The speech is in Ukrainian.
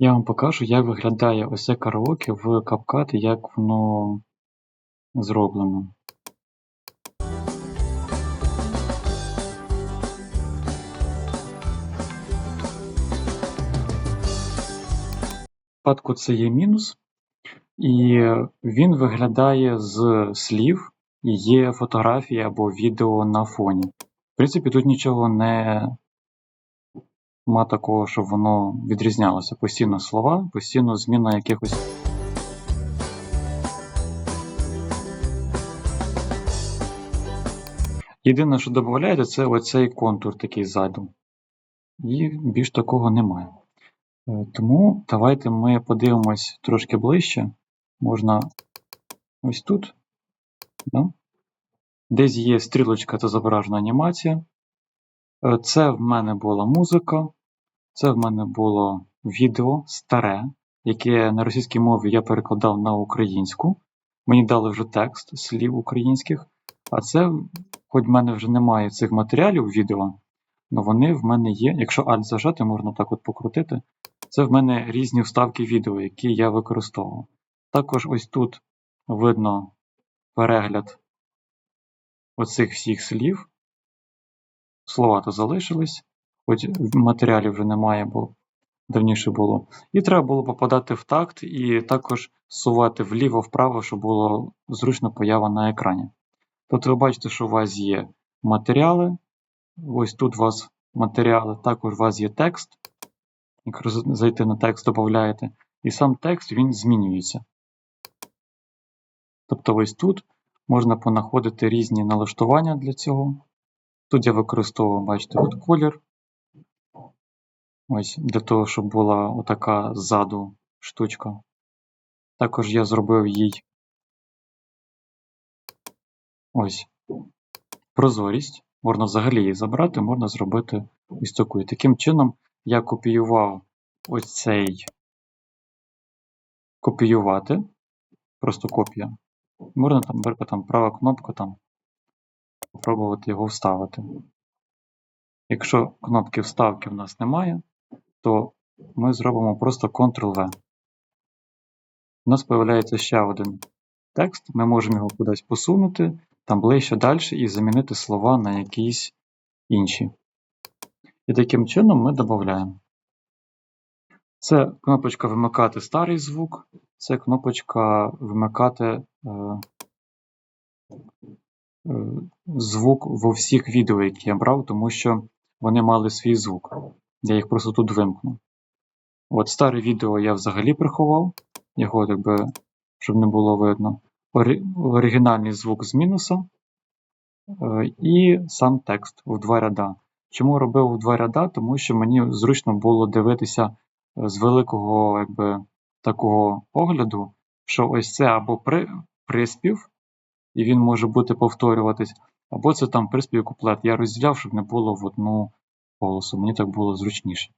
Я вам покажу, як виглядає ось караоке в CapCut як воно зроблено. Випадку це є мінус, і він виглядає з слів, і є фотографія або відео на фоні. В принципі, тут нічого не ма такого, щоб воно відрізнялося. Постійно слова, постійно зміна якихось. Єдине, що додається, це оцей контур такий ззаду. І більш такого немає. Е, Тому давайте ми подивимось трошки ближче. Можна ось тут. Да? Десь є стрілочка та зображена анімація. Е, Це в мене була музика, це в мене було відео старе, яке на російській мові я перекладав на українську. Мені дали вже текст слів українських. А це, хоч в мене вже немає цих матеріалів відео, але вони в мене є. Якщо Alt зажати, можна так от покрутити. Це в мене різні вставки відео, які я використовував. Також ось тут видно перегляд оцих всіх слів. Слова то залишились, хоч матеріалів вже немає, бо давніше було. І треба було попадати в такт і також сувати вліво-вправо, щоб було зручно поява на екрані. Тобто ви бачите, що у вас є матеріали. Ось тут у вас матеріали, також у вас є текст. Якщо зайти на текст, додаєте. І сам текст він змінюється. Тобто ось тут можна понаходити різні налаштування для цього. Тут я використовував, бачите, от колір. Ось для того, щоб була отака ззаду штучка. Також я зробив їй ось прозорість. Можна взагалі її забрати, можна зробити ось таку. І таким чином я копіював ось цей копіювати. Просто копія. Можна там, там права кнопка там спробувати його вставити. Якщо кнопки вставки в нас немає, то ми зробимо просто Ctrl-V. У нас з'являється ще один текст, ми можемо його кудись посунути, там ближче далі і замінити слова на якісь інші. І таким чином ми додаємо. Це кнопочка вимикати старий звук, це кнопочка вимикати е, е, звук во всіх відео, які я брав, тому що вони мали свій звук. Я їх просто тут вимкну. От старе відео я взагалі приховав, його, якби, щоб не було видно. Ори... Оригінальний звук з мінуса е, і сам текст в два ряда. Чому робив в два ряда? Тому що мені зручно було дивитися з великого якби, такого огляду, що ось це або при... приспів, і він може бути повторюватись, або це там приспів куплет. Я розділяв, щоб не було в одну голосу. Мені так було зручніше.